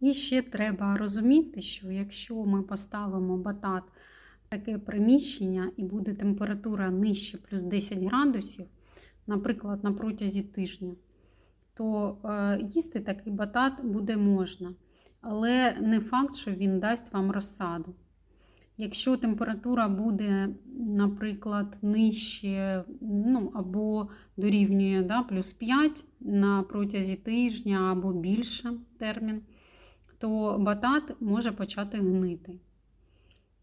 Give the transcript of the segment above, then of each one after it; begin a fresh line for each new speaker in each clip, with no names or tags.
І ще треба розуміти, що якщо ми поставимо батат в таке приміщення і буде температура нижче плюс 10 градусів, наприклад, на протязі тижня, то е, їсти такий батат буде можна. Але не факт, що він дасть вам розсаду. Якщо температура буде, наприклад, нижче ну, або дорівнює да, плюс 5 на протязі тижня або більше термін, то батат може почати гнити.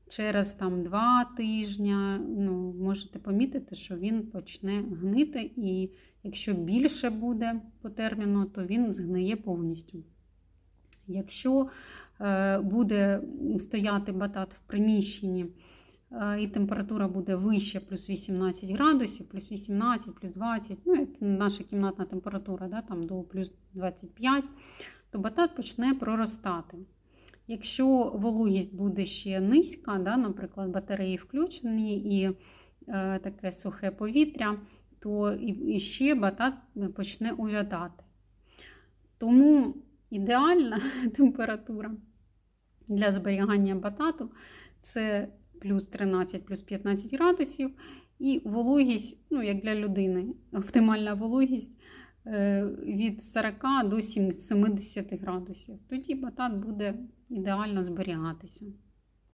Через там, 2 тижні ну, можете помітити, що він почне гнити, і якщо більше буде по терміну, то він згниє повністю. Якщо е, буде стояти батат в приміщенні, е, і температура буде вища, плюс 18 градусів, плюс 18, плюс 20, ну, як наша кімнатна температура, да, там до плюс 25, то батат почне проростати. Якщо вологість буде ще низька, да, наприклад, батареї включені і е, таке сухе повітря, то і, і ще батат почне увядати. Тому ідеальна температура для зберігання батату це плюс 13, плюс 15 градусів, і вологість, ну, як для людини, оптимальна вологість від 40 до 70 градусів. Тоді батат буде ідеально зберігатися.